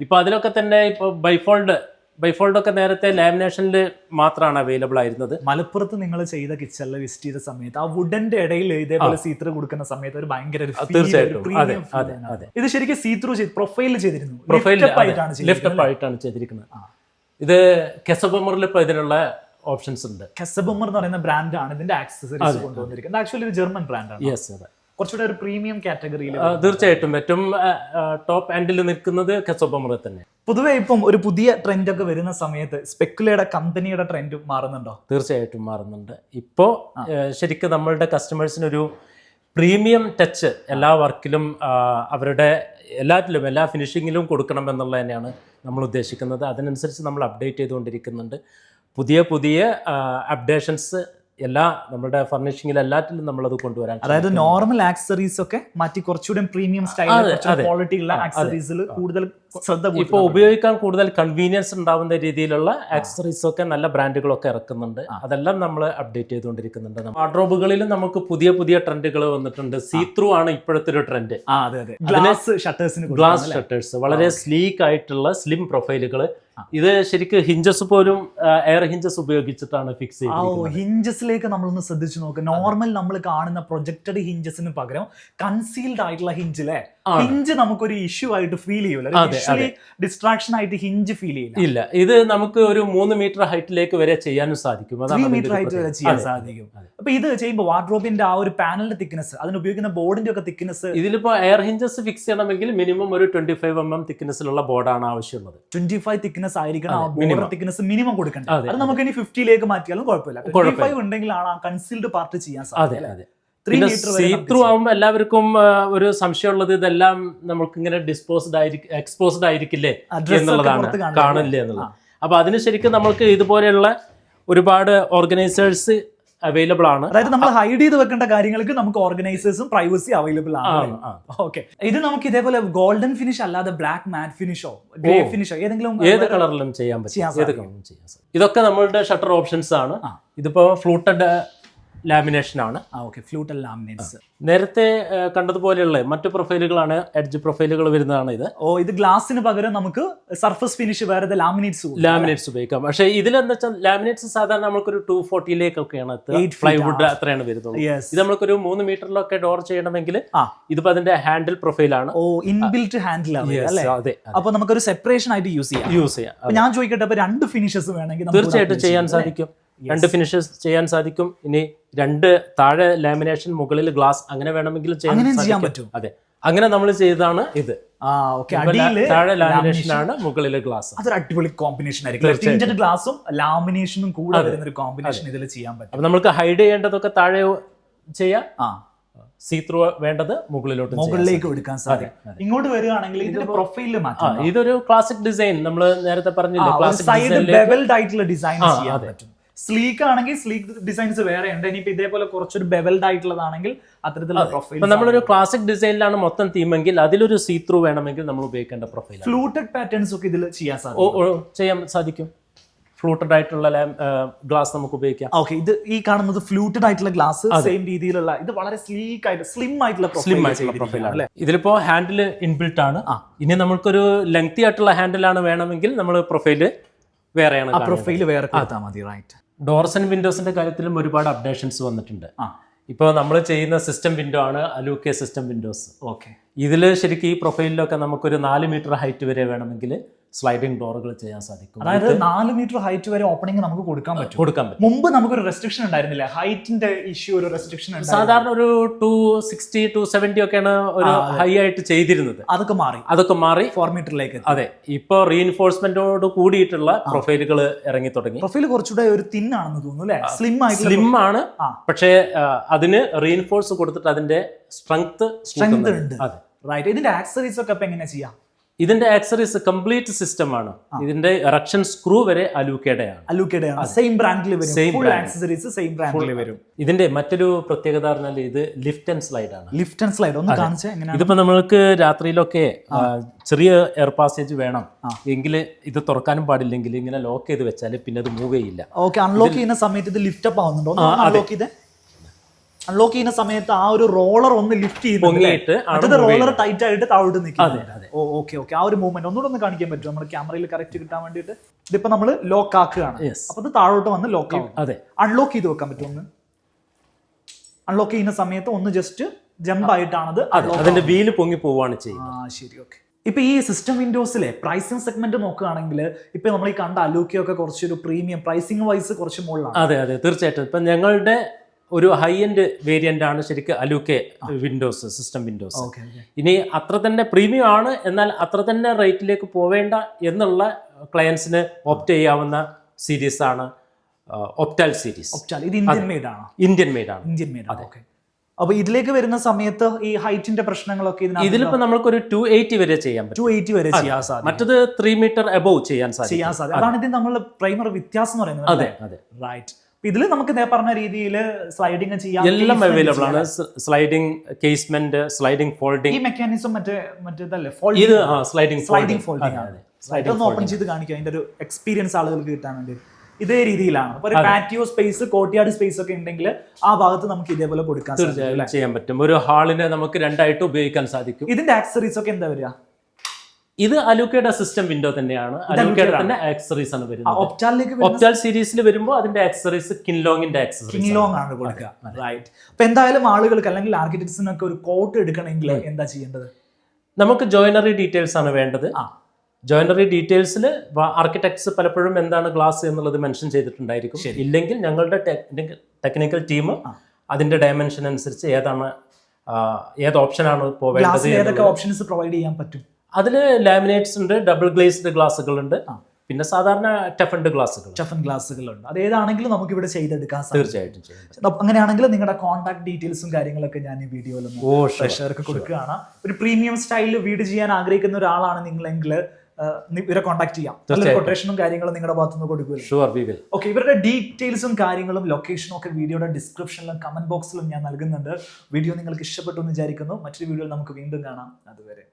ഇപ്പൊ അതിലൊക്കെ തന്നെ ഇപ്പൊ ബൈഫോൾഡ് ബൈഫോൾഡ് ഒക്കെ നേരത്തെ ലാമിനേഷനിൽ മാത്രമാണ് അവൈലബിൾ ആയിരുന്നത്. മലപ്പുറത്ത് നിങ്ങൾ ചെയ്ത കിച്ചണിൽ വിസിറ്റ് ചെയ്ത സമയത്ത് ആ വുഡന്റെ ഇടയിൽ ഇതേപോലെ സീത്രൂ കൊടുക്കുന്ന സമയത്ത് ഒരു ഭയങ്കര തീർച്ചയായിട്ടും. ഇത് ശരിക്കും സീത്രൂ പ്രൊഫൈൽ ചെയ്തിരുന്നു. പ്രൊഫൈൽ Lift up ആയിട്ടാണ് ലിഫ്റ്റ് ചെയ്തിരിക്കുന്നത് അപ്പ് ആയിട്ടാണ് ചെയ്തിരിക്കുന്നത്. ഇത് കെസബമറിൽ ഇപ്പൊ ഇതിനുള്ള ഓപ്ഷൻസ് ഉണ്ട്. കെസബമർ എന്ന് പറയുന്ന ബ്രാൻഡാണ് ഇതിന്റെ ആക്സസറീസ് കൊണ്ടുവന്നിരിക്കുന്നത്. ആക്ച്വലി ഒരു ജർമ്മൻ ബ്രാൻഡാണ് യെസ് അതെ. കുറച്ചുകൂടെ ഒരു പ്രീമിയം കാറ്റഗറിയിൽ തീർച്ചയായിട്ടും. ഏറ്റവും ടോപ്പ് ആൻഡിൽ നിൽക്കുന്നത് കെസബമർ തന്നെ. പൊതുവെ ഇപ്പം ഒരു പുതിയ ട്രെൻഡ് ഒക്കെ വരുന്ന സമയത്ത് സ്പെക്കുലയുടെ കമ്പനിയുടെ ട്രെൻഡ് മാറുന്നുണ്ടോ? തീർച്ചയായിട്ടും മാറുന്നുണ്ട്. ഇപ്പോൾ ശരിക്കും നമ്മളുടെ കസ്റ്റമേഴ്സിനൊരു പ്രീമിയം ടച്ച് എല്ലാ വർക്കിലും അവരുടെ എല്ലാറ്റിലും എല്ലാ ഫിനിഷിങ്ങിലും കൊടുക്കണം എന്നുള്ളത് തന്നെയാണ് നമ്മൾ ഉദ്ദേശിക്കുന്നത്. അതിനനുസരിച്ച് നമ്മൾ അപ്ഡേറ്റ് ചെയ്തുകൊണ്ടിരിക്കുന്നുണ്ട്. പുതിയ പുതിയ അപ്ഡേഷൻസ് എല്ലാ നമ്മുടെ ഫർണിഷിംഗിൽ എല്ലാറ്റിലും അത് കൊണ്ടുവരാൻ അതായത് നോർമൽ ആക്സറീസ് ഒക്കെ മാറ്റി കുറച്ചുകൂടെ പ്രീമിയം സ്റ്റൈൽ ക്വാളിറ്റി ഉള്ള ആക്സറീസിൽ കൂടുതൽ ശ്രദ്ധ ഇപ്പൊ. ഉപയോഗിക്കാൻ കൂടുതൽ കൺവീനിയൻസ് ഉണ്ടാവുന്ന രീതിയിലുള്ള ആക്സസറീസ് ഒക്കെ നല്ല ബ്രാൻഡുകളൊക്കെ ഇറക്കുന്നുണ്ട്. അതെല്ലാം നമ്മൾ അപ്ഡേറ്റ് ചെയ്തുകൊണ്ടിരിക്കുന്നുണ്ട്. വാർഡ്രോബുകളിലും നമുക്ക് പുതിയ പുതിയ ട്രെൻഡുകൾ വന്നിട്ടുണ്ട്. സീ ത്രൂ ആണ് ഇപ്പോഴത്തെ ഒരു ട്രെൻഡ് ഗ്ലാസ് ഷട്ടേഴ്സിന് ഗ്ലാസ് ഷട്ടേഴ്സ് വളരെ സ്ലീക്ക് ആയിട്ടുള്ള സ്ലിം പ്രൊഫൈലുകൾ ഇത് ശരിക്കും ഹിഞ്ചസ് പോലും എയർ ഹിഞ്ചസ് ഉപയോഗിച്ചിട്ടാണ് ഫിക്സ് ചെയ്യുന്നത് ഹിഞ്ചസിലേക്ക് നമ്മളൊന്ന് ശ്രദ്ധിച്ചു നോക്ക്. നോർമൽ നമ്മൾ കാണുന്ന പ്രൊജക്റ്റഡ് ഹിഞ്ചസിന് പകരം കൺസീൽഡ് ആയിട്ടുള്ള ഹിഞ്ചിലെ ഹിഞ്ച് നമുക്കൊരു ഇഷ്യൂ ആയിട്ട് ഫീൽ ചെയ്യൂല വിഷ്വലി ഡിസ്ട്രാക്ഷൻ ആയിട്ട് ഹിഞ്ച് ഫീൽ ചെയ്യില്ല. ഇല്ല. ഇത് നമുക്ക് ഒരു മൂന്ന് മീറ്റർ ഹൈറ്റിലേക്ക് വരെ ചെയ്യാനും സാധിക്കും. ത്രീ മീറ്റർ ഹൈറ്റ് വരെ ചെയ്യാൻ സാധിക്കും. അപ്പൊ ഇത് ചെയ്യുമ്പോൾ വാർഡ്രോബിന്റെ ആ ഒരു പാനലിന്റെ തിക്നെസ് അതിന് ഉപയോഗിക്കുന്ന ബോർഡിന്റെ ഒക്കെ തിക്നെസ് ഇതിലിപ്പോ എയർ ഹിഞ്ചസ് ഫിക്സ് ചെയ്യണമെങ്കിൽ മിനിമം ഒരു ട്വന്റി ഫൈവ് എം എം തിക്നെസ്സിലുള്ള ബോർഡാണ് ആവശ്യമുള്ളത്. ട്വന്റി ഫൈവ് തിക്നെസ് ആയിരിക്കണം ആ ബോർഡർ തിക്നെസ് മിനിമം കൊടുക്കേണ്ടത്. അതെ, നമുക്ക് ഇനി ഫിഫ്റ്റിയിലേക്ക് മാറ്റിയാലും കുഴപ്പമില്ല. ട്വന്റി ഫൈവ് ഉണ്ടെങ്കിലാണ് ആ കൺസീൽഡ് പാർട്ട് ചെയ്യാൻ സാധിക്കും പിന്നെ സീ ത്രൂ ആവുമ്പോൾ എല്ലാവർക്കും ഒരു സംശയമുള്ളത് ഇതെല്ലാം നമുക്ക് ഇങ്ങനെ ഡിസ്പോസ്ഡ് ആയിരിക്കും എക്സ്പോസ്ഡ് ആയിരിക്കില്ലേ എന്നുള്ളതാണ്. കാണില്ല. എന്നുള്ളത്. അപ്പൊ അതിന് ശരിക്കും നമ്മൾക്ക് ഇതുപോലെയുള്ള ഒരുപാട് ഓർഗനൈസേഴ്സ് അവൈലബിൾ ആണ്. അതായത് നമ്മൾ ഹൈഡ് ചെയ്ത് വെക്കേണ്ട കാര്യങ്ങൾക്ക് നമുക്ക് ഓർഗനൈസേഴ്സും പ്രൈവസി അവൈലബിൾ ആണ്. ഓക്കെ ഇത് നമുക്ക് ഇതേപോലെ ഗോൾഡൻ ഫിനിഷ് അല്ലാതെ ബ്ലാക്ക് മാറ്റ് ഫിനിഷോ ഗ്രേ ഫിനിഷോ ഏതെങ്കിലും ഏത് കളറിലും ചെയ്യാൻ പറ്റും. ഇതൊക്കെ നമ്മളുടെ ഷട്ടർ ഓപ്ഷൻസ് ആണ്. ഇതിപ്പോ ഫ്ലൂട്ടഡ് ലാമിനേഷൻ ആണ് ആ ഓക്കെ. ഫ്ലൂട്ടൽ ലാമിനേറ്റ്സ്. നേരത്തെ കണ്ടതുപോലെയുള്ള മറ്റു പ്രൊഫൈലുകളാണ് എഡ്ജ് പ്രൊഫൈലുകൾ വരുന്നതാണ് ഇത്. ഓ ഇത് ഗ്ലാസിന് പകരം നമുക്ക് സർഫസ് ഫിനിഷ് വേറെ ലാമിനേറ്റ്സ് ലാമിനേറ്റ്സ് ഉപയോഗിക്കാം. പക്ഷേ ഇതിലെന്താ വെച്ചാൽ ലാമിനേറ്റ്സ് സാധാരണ നമുക്കൊരു ടു ഫോർട്ടിയിലേക്കൊക്കെയാണ് ഫ്ലൈവുഡ് അത്രയാണ് വരുന്നത്. ഇത് നമുക്കൊരു മൂന്ന് മീറ്ററിലൊക്കെ ഡോർ ചെയ്യണമെങ്കിൽ. ഇതിപ്പോ അതിന്റെ ഹാൻഡിൽ പ്രൊഫൈലാണ്. ഓ ഇൻബിൽറ്റ് ഹാൻഡിൽ അതെ അപ്പൊ നമുക്കൊരു സെപ്പറേഷൻ ആയിട്ട് യൂസ് ചെയ്യാം. യൂസ് ചെയ്യാം ഞാൻ ചോദിക്കട്ടെ അപ്പൊ രണ്ട് ഫിനിഷസ് വേണമെങ്കിൽ തീർച്ചയായിട്ടും ചെയ്യാൻ സാധിക്കും. രണ്ട് ഫിനിഷസ് ചെയ്യാൻ സാധിക്കും. ഇനി രണ്ട് താഴെ ലാമിനേഷൻ മുകളിൽ ഗ്ലാസ് അങ്ങനെ വേണമെങ്കിൽ ചെയ്യാൻ പറ്റും. അതെ. അങ്ങനെ നമ്മൾ ചെയ്തതാണ് ഇത്. ആ ഓക്കെ ഇപ്പൊ താഴെ ലാമിനേഷൻ ആണ് മുകളിൽ ഗ്ലാസ് അതൊരു അടിപൊളി കോമ്പിനേഷൻ ആയിരിക്കും. ഗ്ലാസും ലാമിനേഷനും കൂടെ വരുന്ന ഒരു കോമ്പിനേഷൻ ഇതിൽ ചെയ്യാൻ പറ്റും. നമുക്ക് ഹൈഡ് ചെയ്യേണ്ടതൊക്കെ താഴെ ചെയ്യാം. ആ. സീ ത്രൂ വേണ്ടത് മുകളിലോട്ട് മുകളിലേക്ക് എടുക്കാൻ സാധിക്കും. ഇങ്ങോട്ട് വരികയാണെങ്കിൽ ഇതിന്റെ പ്രൊഫൈലിൽ ആ മാറ്റാം ഇതൊരു ക്ലാസിക് ഡിസൈൻ നമ്മൾ നേരത്തെ പറഞ്ഞില്ലേ ക്ലാസിക് സൈഡ് ബെവൽഡ് ആയിട്ടുള്ള ഡിസൈൻ ചെയ്യാൻ പറ്റും. സ്ലീക്ക് ആണെങ്കിൽ സ്ലീക്ക് ഡിസൈൻസ് വേറെ ഉണ്ട് ഇനിയിപ്പോ ഇതേപോലെ കുറച്ചൊരു ബെവൽഡ് ആയിട്ടുള്ളതാണെങ്കിൽ അത്തരത്തിലുള്ള പ്രൊഫൈൽ നമ്മളൊരു ക്ലാസിക് ഡിസൈനിലാണ് മൊത്തം തീമെങ്കിൽ അതിലൊരു സീ ത്രൂ വേണമെങ്കിൽ നമ്മൾ ഉപയോഗിക്കേണ്ട പ്രൊഫൈൽ ഫ്ലൂട്ടഡ് പാറ്റേൺസ് ഒക്കെ ഇതിൽ ചെയ്യാൻ സാധിക്കും ചെയ്യാൻ സാധിക്കും. ഫ്ലൂട്ടഡ് ആയിട്ടുള്ള ഗ്ലാസ് നമുക്ക് ഉപയോഗിക്കാം. ഓക്കെ ഇത് ഈ കാണുന്നത് ഫ്ലൂട്ടഡ് ആയിട്ടുള്ള ഗ്ലാസ് സെയിം രീതിയിലുള്ള ഇത് വളരെ സ്ലീക്ക് ആയിട്ട് സ്ലിം ആയിട്ടുള്ള സ്ലിം ആയിട്ടുള്ള പ്രൊഫൈൽ പ്രൊഫൈലാണ്? ഇതിലിപ്പോ ഹാൻഡിൽ ഇൻബിൽട്ട് ആണ്. ഇനി നമുക്കൊരു ലെങ്തി ആയിട്ടുള്ള ഹാൻഡിലാണ് വേണമെങ്കിൽ നമ്മൾ പ്രൊഫൈൽ വേറെയാണ് ആ പ്രൊഫൈൽ വേറെ കൊടുത്താൽ മതി റൈറ്റ് ഡോർസ് ആൻഡ് വിൻഡോസിന്റെ കാര്യത്തിലും ഒരുപാട് അപ്ഡേഷൻസ് വന്നിട്ടുണ്ട്. ഇപ്പോൾ നമ്മൾ ചെയ്യുന്ന സിസ്റ്റം വിൻഡോ ആണ് അലൂക്കെ സിസ്റ്റം വിൻഡോസ്. ഓക്കെ. ഇതിൽ ശരിക്കും ഈ പ്രൊഫൈലിലൊക്കെ നമുക്കൊരു നാല് മീറ്റർ ഹൈറ്റ് വരെ വേണമെങ്കിൽ സ്ലൈഡിംഗ് ഡോറുകൾ ചെയ്യാൻ സാധിക്കും. അതായത് നാല് മീറ്റർ ഹൈറ്റ് വരെ ഓപ്പണിംഗ് നമുക്ക് കൊടുക്കാൻ പറ്റും. കൊടുക്കാൻ പറ്റും. മുമ്പ് നമുക്കൊരു റെസ്ട്രിക്ഷൻ ഉണ്ടായിരുന്നില്ല. ഹൈറ്റിന്റെ ഇഷ്യൂ ഒരു റെസ്ട്രിക്ഷൻ സാധാരണ ഒരു ടു സിക്സ്റ്റി ടു സെവന്റി ഒക്കെയാണ് ഒരു ഹൈ ആയിട്ട് ചെയ്തിരുന്നത്. അതൊക്കെ മാറി. അതൊക്കെ മാറി. ഫോർ മീറ്ററിലേക്ക് അതെ. ഇപ്പോൾ റീഇൻഫോഴ്സ്മെന്റോട് കൂടിയിട്ടുള്ള പ്രൊഫൈലുകൾ ഇറങ്ങി തുടങ്ങി. പ്രൊഫൈൽ കുറച്ചുകൂടെ ഒരു തിൻ ആണെന്ന് തോന്നുന്നു അല്ലെ? സ്ലിം ആയിട്ട് സ്ലിം ആണ്. പക്ഷേ അതിന് റീഇൻഫോഴ്സ് കൊടുത്തിട്ട് അതിന്റെ സ്ട്രെങ്ത് സ്ട്രെങ്ത് ഉണ്ട്. അതെ. റൈറ്റ് ഇതിന്റെ ആക്സറീസ് ഒക്കെ ഇപ്പൊ എങ്ങനെ ചെയ്യാം? ഇതിന്റെ ആക്സറീസ് കംപ്ലീറ്റ് സിസ്റ്റം ആണ്. ഇതിന്റെ ഇറക്ഷൻ സ്ക്രൂ വരെ അലൂക്കയുടെ ആണ് അലൂക്കയുടെ സെയിം ബ്രാൻഡിൽ വരും. ആക്സസറീസ് സെയിം ബ്രാൻഡിൽ വരും. ഇതിന്റെ മറ്റൊരു പ്രത്യേകത പറഞ്ഞാൽ ഇത് ലിഫ്റ്റ് ആൻഡ് സ്ലൈഡ് ആണ്. ലിഫ്റ്റ് ആൻഡ് സ്ലൈഡ് ഒന്ന് കാണിച്ചാൽ ഇതിപ്പോ നമ്മൾക്ക് രാത്രിയിലൊക്കെ ചെറിയ എയർ പാസേജ് വേണം. എങ്കിൽ ഇത് തുറക്കാനും പാടില്ലെങ്കിൽ ഇങ്ങനെ ലോക്ക് ചെയ്ത് വെച്ചാൽ പിന്നെ അത് മൂവ് ചെയ്യില്ല. ഓക്കെ അൺലോക്ക് ചെയ്യുന്ന സമയത്ത് ഇത് ലിഫ്റ്റ് അപ്പ് ആവുന്നുണ്ടോ? അൺലോക്ക് ചെയ്ത്. അൺലോക്ക് ചെയ്യുന്ന സമയത്ത് ആ ഒരു റോളർ ഒന്ന് ലിഫ്റ്റ് മറ്റേത് move റോളർ ടൈറ്റ് ആയിട്ട് താഴോട്ട്. ഓ ഓക്കെ ഓക്കെ. ആ ഒരു മൂവ്മെന്റ് ഒന്നുകൂടെ ഒന്ന് കാണിക്കാൻ പറ്റും നമ്മുടെ ക്യാമറയിൽ കറക്റ്റ് കിട്ടാൻ വേണ്ടിയിട്ട്. ഇതിപ്പോ നമ്മൾ ലോക്ക് ആക്കുകയാണ്. അപ്പൊ ഇത് താഴോട്ട് വന്ന് ലോക്ക് ആവും. അതെ. അൺലോക്ക് ചെയ്ത് വെക്കാൻ പറ്റും ഒന്ന്? അൺലോക്ക് ചെയ്യുന്ന സമയത്ത് ഒന്ന് ജസ്റ്റ് ജമ്പ് ആയിട്ടാണത് അതെ അതിന്റെ വീൽ പൊങ്ങി പോവാണ് ചെയ്യുന്നത്. ആ ശരി ഓക്കെ. ഇപ്പൊ ഈ സിസ്റ്റം വിൻഡോസിലെ പ്രൈസിംഗ് സെഗ്മെന്റ് നോക്കുകയാണെങ്കിൽ ഇപ്പൊ നമ്മൾ ഈ കണ്ട അലൂക്കിയൊക്കെ കുറച്ചൊരു പ്രീമിയം പ്രൈസിംഗ് വൈസ് കുറച്ച് മുകളിലാണ്. അതെ അതെ. തീർച്ചയായിട്ടും. ഇപ്പൊ ഞങ്ങളുടെ ഒരു ഹൈ എൻഡ് വേരിയന്റ് ആണ് ശരിക്കും അലൂക്കെ വിൻഡോസ് സിസ്റ്റം വിൻഡോസ് ഇനി അത്ര തന്നെ പ്രീമിയം ആണ് എന്നാൽ അത്ര തന്നെ റേറ്റിലേക്ക് പോവേണ്ട എന്നുള്ള ക്ലയൻസിന് ഓപ്റ്റ് ചെയ്യാവുന്ന സീരീസ് ആണ് ഒപ്റ്റാൽ സീരീസ് ഇത് ഇന്ത്യൻ മെയ്ഡ് ആണ്? ഇന്ത്യൻ മെയ്ഡ് ആണ്. ഇന്ത്യൻ മെയ്ഡ് അപ്പൊ ഇതിലേക്ക് വരുന്ന സമയത്ത് ഈ ഹൈറ്റിന്റെ പ്രശ്നങ്ങളൊക്കെ ഇതിനകത്ത് നമുക്ക് നമ്മൾക്കൊരു ടു എയ്റ്റി വരെ ചെയ്യാൻ പറ്റും. ടു എയ്റ്റി വരെ ചെയ്യാൻ സാധിക്കും. മറ്റത് ത്രീ മീറ്റർ എബോവ് ചെയ്യാൻ സാധിക്കും. ചെയ്യാൻ സാധിക്കും. അതാണ് ഇതിന് നമ്മൾ പ്രൈമർ വ്യത്യാസം എന്ന് പറയുന്നത് അതെ അതെ. റൈറ്റ് ഇതിൽ നമുക്ക് ഇതേ പറഞ്ഞ രീതിയിൽ സ്ലൈഡിങ് ചെയ്യാം എല്ലാം അവൈലബിൾ ആണ്. സ്ലൈഡിങ് സ്ലൈഡിംഗ് കേസ്മെന്റ് സ്ലൈഡിംഗ് ഈ മെക്കാനിസം മറ്റേ മറ്റേതല്ലേ? ഇത് സ്ലൈഡിംഗ് സ്ലൈഡിംഗ് ഫോൾഡിംഗ് ആണ്. ഒന്ന് ഓപ്പൺ ചെയ്ത് കാണിക്കാം. അതിന്റെ ഒരു എക്സ്പീരിയൻസ് ആളുകൾക്ക് കിട്ടാൻ വേണ്ടി. ഇതേ രീതിയിലാണ്. ഒരു പാറ്റിയോ സ്പേസ് കോട്ടിയാട് സ്പേസ് ഒക്കെ ഉണ്ടെങ്കിൽ ആ ഭാഗത്ത് നമുക്ക് ഇതേപോലെ കൊടുക്കാൻ ചെയ്യാൻ പറ്റും. ഒരു ഹാളിനെ നമുക്ക് രണ്ടായിട്ട് ഉപയോഗിക്കാൻ സാധിക്കും. ഇതിന്റെ ആക്സറീസ് ഒക്കെ എന്താ വരിക? ഇത് അലൂക്കയുടെ സിസ്റ്റം വിൻഡോ തന്നെയാണ്. അലൂക്കയുടെ തന്നെ ആക്സറീസ് ആണ് വരുന്നത്. ഒപ്റ്റാലിലേക്ക് ഒപ്റ്റാൽ സീരീസിൽ വരുമ്പോൾ അതിന്റെ ആക്സറീസ് കിൻലോങ്ങിന്റെ ആക്സറീസ് കിങ് ആണ്. കൊടുക്കുക. റൈറ്റ് അപ്പൊ എന്തായാലും ആളുകൾക്ക് അല്ലെങ്കിൽ ആർക്കിടെക്ട്സിനൊക്കെ ഒരു കോട്ട് എടുക്കണമെങ്കിൽ എന്താ ചെയ്യേണ്ടത്? നമുക്ക് ജോയിനറി ഡീറ്റെയിൽസ് ആണ് വേണ്ടത്. ആ. ജോയിനറി ഡീറ്റെയിൽസിൽ ആർക്കിടെക്ട്സ് പലപ്പോഴും എന്താണ് ഗ്ലാസ് എന്നുള്ളത് മെൻഷൻ ചെയ്തിട്ടുണ്ടായിരിക്കും. ഇല്ലെങ്കിൽ ഞങ്ങളുടെ ടെക്നിക്കൽ ടീം അതിന്റെ ഡയമെൻഷൻ അനുസരിച്ച് ഏതാണ് ഏത് ഓപ്ഷനാണ് പോവേണ്ടത് ഏതൊക്കെ ഓപ്ഷൻസ് പ്രൊവൈഡ് ചെയ്യാൻ പറ്റും? അതിൽ ലാമിനേറ്റ്സ് ഉണ്ട് ഡബിൾ ഗ്ലേസ്ഡ് ഗ്ലാസുകൾ ഉണ്ട് പിന്നെ സാധാരണ ടഫൻഡ് ഗ്ലാസ്സുകൾ. ഉണ്ട് അത് ഏതാണെങ്കിലും നമുക്ക് ഇവിടെ ചെയ്തെടുക്കാൻ തീർച്ചയായിട്ടും ചെയ്യാം അങ്ങനെയാണെങ്കിൽ നിങ്ങളുടെ കോൺടാക്ട് ഡീറ്റെയിൽസും കാര്യങ്ങളൊക്കെ ഞാൻ ഈ വീഡിയോയിൽ പ്രഷർക്ക് കൊടുക്കുകയാണ്. ഒരു പ്രീമിയം സ്റ്റൈലിൽ വീട് ചെയ്യാൻ ആഗ്രഹിക്കുന്ന ഒരാളാണ് നിങ്ങളെങ്കിൽ ഇവരെ കോൺടാക്ട് ചെയ്യാം. കൊട്ടേഷനും കാര്യങ്ങളും നിങ്ങളുടെ ഭാഗത്തുനിന്ന് കൊടുക്കുമല്ലോ. ഓക്കെ ഇവരുടെ ഡീറ്റെയിൽസും കാര്യങ്ങളും ലൊക്കേഷനും ഒക്കെ വീഡിയോയുടെ ഡിസ്ക്രിപ്ഷനിലും കമന്റ് ബോക്സിലും ഞാൻ നൽകുന്നുണ്ട്. വീഡിയോ നിങ്ങൾക്ക് ഇഷ്ടപ്പെട്ടു എന്ന് വിചാരിക്കുന്നു. മറ്റൊരു വീഡിയോയിൽ നമുക്ക് വീണ്ടും കാണാം. അതുവരെ.